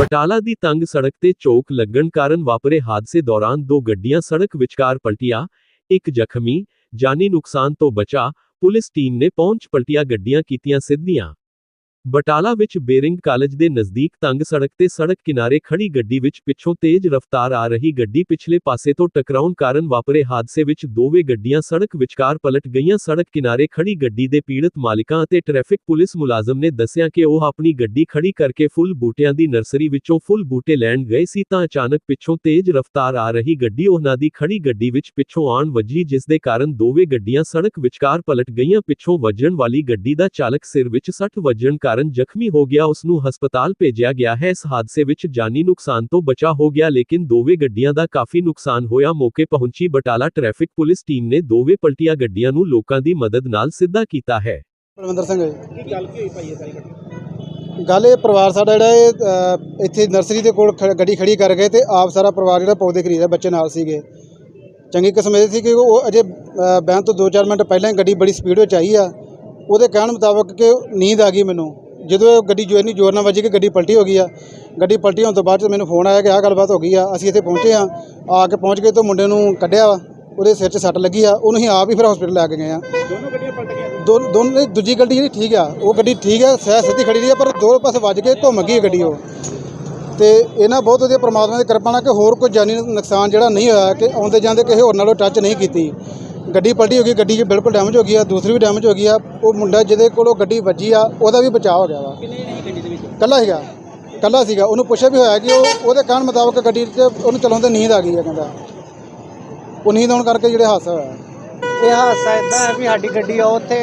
ਬਟਾਲਾ ਦੀ ਤੰਗ ਸੜਕ ਤੇ ਚੌਕ ਲੱਗਣ ਕਾਰਨ ਵਾਪਰੇ ਹਾਦਸੇ ਦੌਰਾਨ ਦੋ ਗੱਡੀਆਂ ਸੜਕ ਵਿਚਕਾਰ ਪਲਟੀਆਂ, ਇੱਕ ਜ਼ਖਮੀ, ਜਾਨੀ ਨੁਕਸਾਨ ਤੋਂ ਬਚਾ, ਪੁਲਿਸ ਟੀਮ ਨੇ ਪਹੁੰਚ ਪਲਟੀਆਂ ਗੱਡੀਆਂ ਕੀਤੀਆਂ ਸਿੱਧੀਆਂ। ਬਟਾਲਾ ਵਿੱਚ ਬੇਰਿੰਗ ਕਾਲਜ ਦੇ ਨਜ਼ਦੀਕ ਤੰਗ ਸੜਕ ਤੇ ਸੜਕ ਕਿਨਾਰੇ ਖੜੀ ਗੱਡੀ ਵਿੱਚ ਪਿੱਛੋਂ ਤੇਜ਼ ਰਫ਼ਤਾਰ ਆ ਰਹੀ ਗੱਡੀ ਪਿਛਲੇ ਪਾਸੇ ਤੋਂ ਟਕਰਾਉਣ ਕਾਰਨ ਵਾਪਰੇ ਹਾਦਸੇ ਵਿੱਚ ਦੋਵੇਂ ਗੱਡੀਆਂ ਸੜਕ ਵਿਚਕਾਰ ਪਲਟ ਗਈਆਂ। ਸੜਕ ਕਿਨਾਰੇ ਖੜੀ ਗੱਡੀ ਦੇ ਪੀੜਤ ਮਾਲਿਕਾਂ ਅਤੇ ਟ੍ਰੈਫਿਕ ਪੁਲਿਸ ਮੁਲਾਜ਼ਮ ਨੇ ਦੱਸਿਆ ਕਿ ਉਹ ਆਪਣੀ ਗੱਡੀ ਖੜੀ ਕਰਕੇ ਫੁੱਲ ਬੂਟਿਆਂ ਦੀ ਨਰਸਰੀ ਵਿੱਚੋਂ ਫੁੱਲ ਬੂਟੇ ਲੈਣ ਗਏ ਸੀ ਤਾਂ ਅਚਾਨਕ ਪਿੱਛੋਂ ਤੇਜ਼ ਰਫ਼ਤਾਰ ਆ ਰਹੀ ਗੱਡੀ ਉਹਨਾਂ ਦੀ ਖੜੀ ਗੱਡੀ ਵਿੱਚ ਪਿੱਛੋਂ ਆਣ ਵੱਜੀ, ਜਿਸ ਦੇ ਕਾਰਨ ਦੋਵੇਂ ਗੱਡੀਆਂ ਸੜਕ ਵਿਚਕਾਰ ਪਲਟ ਗਈਆਂ। ਪਿੱਛੋਂ ਵੱਜਣ ਵਾਲੀ ਗੱਡੀ ਦਾ ਚਾਲਕ ਸਿਰ ਵਿੱਚ ਸੱਟ ਵੱਜਣ ਕਾਰਨ ਜ਼ਖਮੀ ਹੋ ਗਿਆ ਉਸ ਨੂੰ ਹਸਪਤਾਲ ਭੇਜਿਆ ਗਿਆ ਹੈ। ਇਸ ਹਾਦਸੇ ਵਿੱਚ ਜਾਨੀ ਨੁਕਸਾਨ ਤੋਂ ਬਚਾ ਹੋ ਗਿਆ ਲੇਕਿਨ ਦੋਵੇਂ ਗੱਡੀਆਂ ਦਾ ਕਾਫੀ ਨੁਕਸਾਨ ਹੋਇਆ। ਮੌਕੇ ਪਹੁੰਚੀ ਬਟਾਲਾ ਟ੍ਰੈਫਿਕ ਪੁਲਿਸ ਟੀਮ ਨੇ ਦੋਵੇਂ ਪਲਟੀਆਂ ਗੱਡੀਆਂ ਨੂੰ ਲੋਕਾਂ ਦੀ ਮਦਦ ਨਾਲ ਸਿੱਧਾ ਕੀਤਾ ਹੈ। ਬਲਵਿੰਦਰ ਸਿੰਘ ਹੈ ਕੀ ਗੱਲ ਕੀ ਹੋਈ ਭਾਈ ਇਹ ਸਾਰੀ ਘਟਨਾ? ਗੱਲ ਇਹ ਪਰਿਵਾਰ ਸਾਡਾ ਜਿਹੜਾ ਇਹ ਅ, ਇੱਥੇ ਨਰਸਰੀ ਦੇ ਕੋਲ ਖ- ਗੱਡੀ ਖੜੀ ਕਰ ਗਏ ਤੇ ਆਪ ਸਾਰਾ ਪਰਿਵਾਰ ਜਿਹੜਾ ਪੌਦੇ ਖਰੀਦਿਆ ਬੱਚੇ ਨਾਲ ਸੀਗੇ। ਚੰਗੀ ਕਿਸਮ ਇਹ ਸੀ ਕਿ ਉਹ ਅਜੇ ਅ, ਬਹਿਣ ਤੋਂ 2-4 ਮਿੰਟ ਪਹਿਲਾਂ ਹੀ ਗੱਡੀ ਬੜੀ ਸਪੀਡ ਵਿੱਚ ਆਈ ਆ। ਉਹਦੇ ਕਹਿਣ ਮੁਤਾਬਕ ਕਿ ਨੀਂਦ ਆ ਗਈ ਮੈਨੂੰ। ਜਦੋਂ ਇਹ ਗੱਡੀ ਜੋ ਇੰਨੀ ਜ਼ੋਰ ਨਾਲ ਵੱਜੀ ਕਿ ਗੱਡੀ ਪਲਟੀ ਹੋ ਗਈ ਆ। ਗੱਡੀ ਪਲਟੀ ਹੋਣ ਤੋਂ ਬਾਅਦ ਮੈਨੂੰ ਫੋਨ ਆਇਆ ਕਿ ਆਹ ਗੱਲਬਾਤ ਹੋ ਗਈ ਆ ਅਸੀਂ ਇੱਥੇ ਪਹੁੰਚੇ ਆ। ਆ ਕੇ ਪਹੁੰਚ ਗਏ ਤਾਂ ਮੁੰਡੇ ਨੂੰ ਕੱਢਿਆ ਉਹਦੇ ਸਿਰ 'ਚ ਸੱਟ ਲੱਗੀ ਆ। ਉਹਨੂੰ ਅਸੀਂ ਆਪ ਹੀ ਫਿਰ ਹਸਪੀਟਲ ਲੈ ਕੇ ਗਏ ਆ। ਦੋਨੋਂ ਗੱਡੀਆਂ ਪਲਟ ਗਈਆਂ? ਦੋਨ ਦੂਜੀ ਗੱਡੀ ਜਿਹੜੀ ਠੀਕ ਆ ਉਹ ਗੱਡੀ ਠੀਕ ਆ ਸਹਿ ਸਿੱਧੀ ਖੜੀ ਰਹੀ ਆ ਪਰ ਦੋ ਪਾਸੇ ਵੱਜ ਕੇ ਘੁੰਮ ਗਈ ਗੱਡੀ ਉਹ। ਤੇ ਇਹਨਾਂ ਬਹੁਤ ਵਧੀਆ ਪ੍ਰਮਾਤਮਾ ਦੀ ਕਿਰਪਾ ਨਾਲ ਕਿ ਹੋਰ ਕੋਈ ਜਾਨੀ ਨੁਕਸਾਨ ਜਿਹੜਾ ਨਹੀਂ ਹੋਇਆ ਕਿ ਆਉਂਦੇ ਜਾਂਦੇ ਕਿਸੇ ਹੋਰ ਨਾਲੋਂ ਟੱਚ ਨਹੀਂ ਕੀਤੀ। ਗੱਡੀ ਪਲਟੀ ਹੋ ਗਈ ਗੱਡੀ ਬਿਲਕੁਲ ਡੈਮੇਜ ਹੋ ਗਈ ਆ ਦੂਸਰੀ ਵੀ ਡੈਮੇਜ ਹੋ ਗਈ ਆ ਉਹ ਮੁੰਡਾ ਜਿਹਦੇ ਕੋਲੋਂ ਗੱਡੀ ਵੱਜੀ ਆ ਉਹਦਾ ਵੀ ਬਚਾਅ ਹੋ ਗਿਆ ਵਾ। ਕੱਲਾ ਸੀਗਾ ਕੱਲਾ ਸੀਗਾ ਉਹਨੂੰ ਪੁੱਛਿਆ ਵੀ ਹੋਇਆ ਕਿ ਉਹ ਉਹਦੇ ਕਹਿਣ ਮੁਤਾਬਕ ਗੱਡੀ 'ਚ ਉਹਨੂੰ ਚਲਾਉਂਦੇ ਨੀਂਦ ਆ ਗਈ ਆ ਕਹਿੰਦਾ। ਉਹ ਨੀਂਦ ਆਉਣ ਕਰਕੇ ਜਿਹੜੇ ਹਾਦਸਾ ਹੋਇਆ। ਇਹ ਹਾਦਸਾ ਇਦਾਂ ਹੈ ਵੀ ਸਾਡੀ ਗੱਡੀ ਆ ਉੱਥੇ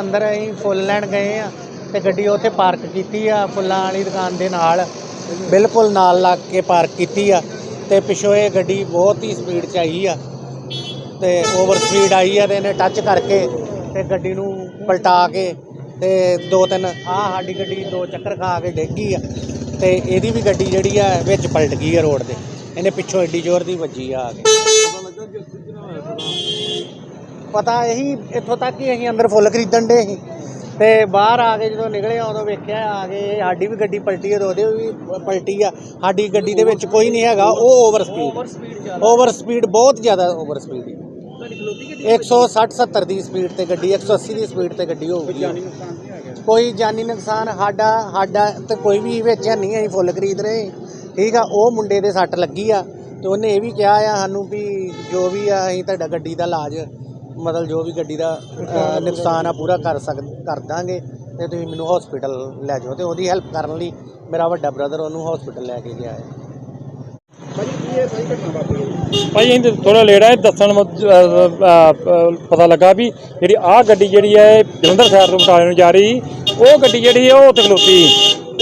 ਅੰਦਰ ਅਸੀਂ ਫੁੱਲ ਲੈਣ ਗਏ ਆ ਤੇ ਗੱਡੀ ਉੱਥੇ ਪਾਰਕ ਕੀਤੀ ਆ ਫੁੱਲਾਂ ਵਾਲੀ ਦੁਕਾਨ ਦੇ ਨਾਲ ਬਿਲਕੁਲ ਨਾਲ ਲੱਗ ਕੇ ਪਾਰਕ ਕੀਤੀ ਆ ਤੇ ਪਿੱਛੋਂ ਇਹ ਗੱਡੀ ਬਹੁਤ ਹੀ ਸਪੀਡ 'ਚ ਆਈ ਆ। ਤੇ ਓਵਰ ਸਪੀਡ ਆਈ ਆ ਤੇ ਇਹਨੇ ਟੱਚ ਕਰਕੇ ਤੇ ਗੱਡੀ ਨੂੰ ਪਲਟਾ ਕੇ ਤੇ ਦੋ ਤਿੰਨ ਆ ਸਾਡੀ ਗੱਡੀ ਦੋ ਚੱਕਰ ਖਾ ਕੇ ਡਿੱਗ ਆ। ਤੇ ਇਹਦੀ ਵੀ ਗੱਡੀ ਜਿਹੜੀ ਆ ਵਿੱਚ ਪਲਟ ਗਈ ਆ ਰੋਡ ਤੇ। ਇਹਨੇ ਪਿੱਛੋਂ ਏਡੀ ਜ਼ੋਰ ਦੀ ਵੱਜੀ ਆ ਆ ਕੇ। ਪਤਾ ਇਹੀ ਇੱਥੋਂ ਤੱਕ ਹੀ ਅਸੀਂ ਅੰਦਰ ਫੁੱਲ ਖਰੀਦਣ ਦੇ ਸੀ। ਤੇ ਬਾਹਰ ਆ ਕੇ ਜਦੋਂ ਨਿਕਲੇ ਉਦੋਂ ਵੇਖਿਆ ਆ ਕੇ ਸਾਡੀ ਵੀ ਗੱਡੀ ਪਲਟੀ ਆ ਤੇ ਉਹਦੇ ਵੀ ਪਲਟੀ ਆ। ਸਾਡੀ ਗੱਡੀ ਦੇ ਵਿੱਚ ਕੋਈ ਨਹੀਂ ਹੈਗਾ ਉਹ ਓਵਰ ਸਪੀਡ ਓਵਰ ਸਪੀਡ ਬਹੁਤ ਜ਼ਿਆਦਾ ਓਵਰ ਸਪੀਡ 160 70 ਦੀ ਸਪੀਡ ਤੇ ਗੱਡੀ 180 ਦੀ ਸਪੀਡ ਤੇ ਗੱਡੀ ਹੋ ਗਈ ਜਾਨੀ ਨੁਕਸਾਨ ਨਹੀਂ ਆ ਗਿਆ ਕੋਈ ਜਾਨੀ ਨੁਕਸਾਨ ਸਾਡਾ ਸਾਡਾ ਤੇ ਕੋਈ ਵੀ ਵਿੱਚ ਨਹੀਂ ਅਸੀਂ ਫੁੱਲ ਖਰੀਦ ਰਹੇ। ਠੀਕ ਆ ਉਹ ਮੁੰਡੇ ਦੇ ਸੱਟ ਲੱਗੀ ਆ ਤੇ ਉਹਨੇ ਇਹ ਵੀ ਕਿਹਾ ਆ ਸਾਨੂੰ ਵੀ ਜੋ ਵੀ ਆ ਅਸੀਂ ਤੁਹਾਡਾ ਗੱਡੀ ਦਾ ਇਲਾਜ ਮਤਲਬ ਜੋ ਵੀ ਗੱਡੀ ਦਾ ਨੁਕਸਾਨ ਆ ਪੂਰਾ ਕਰ ਸਕ ਕਰ ਦਾਂਗੇ ਤੇ ਤੁਸੀਂ ਮੈਨੂੰ ਹਸਪੀਟਲ ਲੈ ਜਾਓ ਤੇ ਉਹਦੀ ਹੈਲਪ ਕਰਨ ਲਈ ਮੇਰਾ ਵੱਡਾ ਬ੍ਰਦਰ ਉਹਨੂੰ ਹਸਪੀਟਲ ਲੈ ਕੇ ਗਿਆ ਹੈ। ਇਹ ਸਾਰੀ ਘਟਨਾ ਵਾਪਰੀ ਹੈ ਭਾਈ ਅਸੀਂ ਥੋੜਾ ਲੇਟ ਆਏ ਦੱਸਣ ਪਤਾ ਲੱਗਾ ਵੀ ਜਿਹੜੀ ਆਹ ਗੱਡੀ ਜਿਹੜੀ ਹੈ ਜਲੰਧਰ ਸਾਈਡ ਤੋਂ ਬਟਾਲੇ ਨੂੰ ਜਾ ਰਹੀ। ਉਹ ਗੱਡੀ ਜਿਹੜੀ ਹੈ ਉਹ ਉੱਥੇ ਖਲੋਤੀ।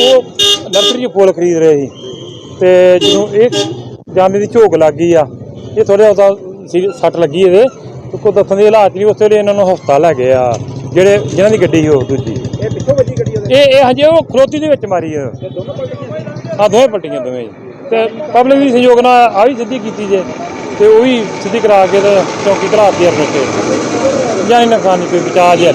ਉਹ ਨਰਸਰੀ 'ਚ ਫੁੱਲ ਖਰੀਦ ਰਹੇ ਸੀ ਤੇ ਜਦੋਂ ਇਹ ਜਾਂਦੇ ਦੀ ਝੋਕ ਲੱਗ ਗਈ ਆ ਇਹ ਥੋੜਾ ਉਹਦਾ ਸੱਟ ਲੱਗੀ ਇਹਦੇ ਕੋ ਦੱਸਣ ਦੇ ਹਾਲਾਤ ਨਹੀਂ ਉਸ ਵੇਲੇ ਇਹਨਾਂ ਨੂੰ ਹਸਪਤਾਲ ਲੈ ਗਏ ਆ ਜਿਹੜੇ ਜਿਨ੍ਹਾਂ ਦੀ ਗੱਡੀ ਉਹ ਦੂਜੀ ਇਹ ਪਿੱਛੋਂ ਵੱਜੀ ਗੱਡੀ ਇਹ ਇਹ ਹਜੇ ਉਹ ਖਲੋਤੀ ਦੇ ਵਿੱਚ ਮਾਰੀ ਆ ਦੋਵੇਂ ਪੱਟੀਆਂ ਦੋਵੇਂ। ਤੇ ਪਬਲਿਕ ਦੀ ਸਹਿਯੋਗ ਨਾਲ ਆ ਵੀ ਸਿੱਧੀ ਕੀਤੀ ਜੇ ਤੇ ਉਹ ਵੀ ਸਿੱਧੀ ਕਰਾ ਕੇ ਤੇ ਚੌਕੀ ਘਲਾਤੀ ਆਪਣੇ ਤੇ ਜਾਨੀ ਨੁਕਸਾਨ ਨਹੀਂ ਕੋਈ ਬਚਾ ਜਿਆ